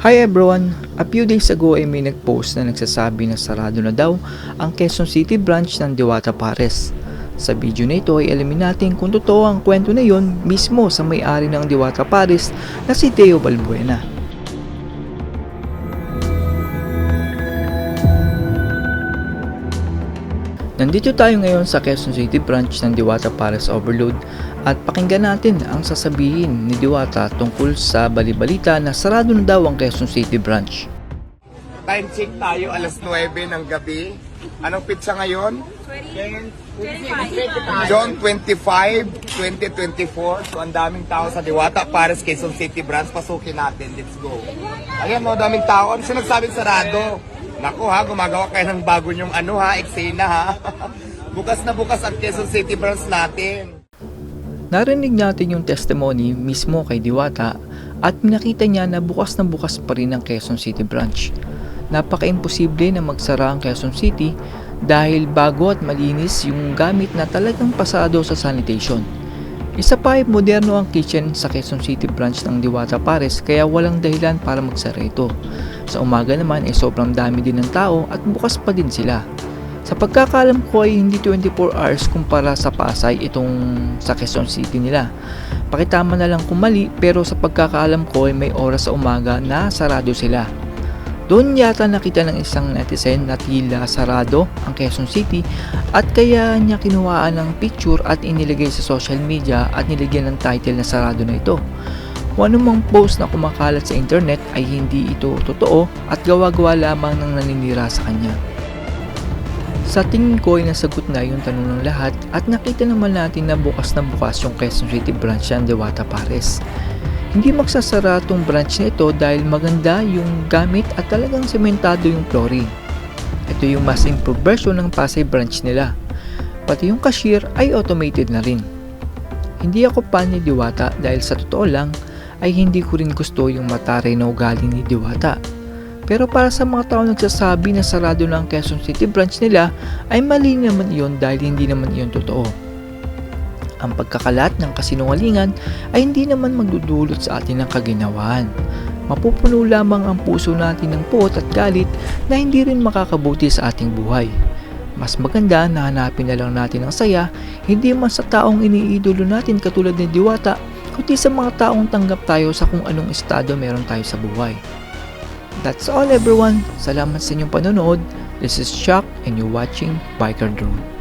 Hi everyone! A few days ago ay may nagpost na nagsasabi na sarado na daw ang Quezon City branch ng Diwata Pares. Sa video na ito ay alamin natin kung totoo ang kwento na yon mismo sa may-ari ng Diwata Pares na si Teo Balbuena. Nandito tayo ngayon sa Quezon City branch ng Diwata Pares Overload at pakinggan natin ang sasabihin ni Diwata tungkol sa balibalita na sarado na daw ang Quezon City branch. Time check tayo, alas 9 ng gabi. Anong pizza ngayon? 25. John 25, 2024. So, ang daming tao sa Diwata, Paris, Quezon City branch. Pasukin natin. Let's go. Ayan, no, daming tao. Ano siya nagsabing sarado? Naku ha, gumagawa kayo ng bago nyong ano ha, eksena ha. bukas na bukas ang Quezon City branch natin. Narinig natin yung testimony mismo kay Diwata at nakita niya na bukas na bukas pa rin ang Quezon City branch. Napaka-imposible na magsara ang Quezon City dahil bago at malinis yung gamit na talagang pasado sa sanitation. Isa pa ay moderno ang kitchen sa Quezon City branch ng Diwata Pares kaya walang dahilan para magsara ito. Sa umaga naman ay sobrang dami din ng tao at bukas pa din sila. Sa pagkakalam ko ay hindi 24 hours kumpara sa Pasay itong sa Quezon City nila. Pakitama na lang kung mali pero sa pagkakaalam ko ay may oras sa umaga na sarado sila. Doon yata nakita ng isang netizen na tila sarado ang Quezon City at kaya niya kinuhaan ng picture at inilagay sa social media at nilagyan ng title na sarado na ito. Kung anumang post na kumakalat sa internet ay hindi ito totoo at gawa-gawa lamang ng naninira sa kanya. Sa tingin ko ay nasagot na yung tanong ng lahat at nakita naman natin na bukas na bukas yung Quezon City branch ng Dewata Pares. Hindi magsasara tong branch na ito dahil maganda yung gamit at talagang sementado yung flooring. Ito yung mas improved version ng Pasay branch nila. Pati yung cashier ay automated na rin. Hindi ako fan ni Diwata dahil sa totoo lang ay hindi ko rin gusto yung mataray na ugali ni Diwata. Pero para sa mga tao nagsasabi na sarado na ang Quezon City branch nila ay mali naman iyon dahil hindi naman iyon totoo. Ang pagkakalat ng kasinungalingan ay hindi naman magdudulot sa atin ng kaginawaan. Mapupuno lamang ang puso natin ng puot at galit na hindi rin makakabuti sa ating buhay. Mas maganda na hanapin na lang natin ang saya, hindi man sa taong iniidolo natin katulad ni Diwata, kundi sa mga taong tanggap tayo sa kung anong estado meron tayo sa buhay. That's all everyone. Salamat sa inyong panonood. This is Chuck and you're watching Biker Drone.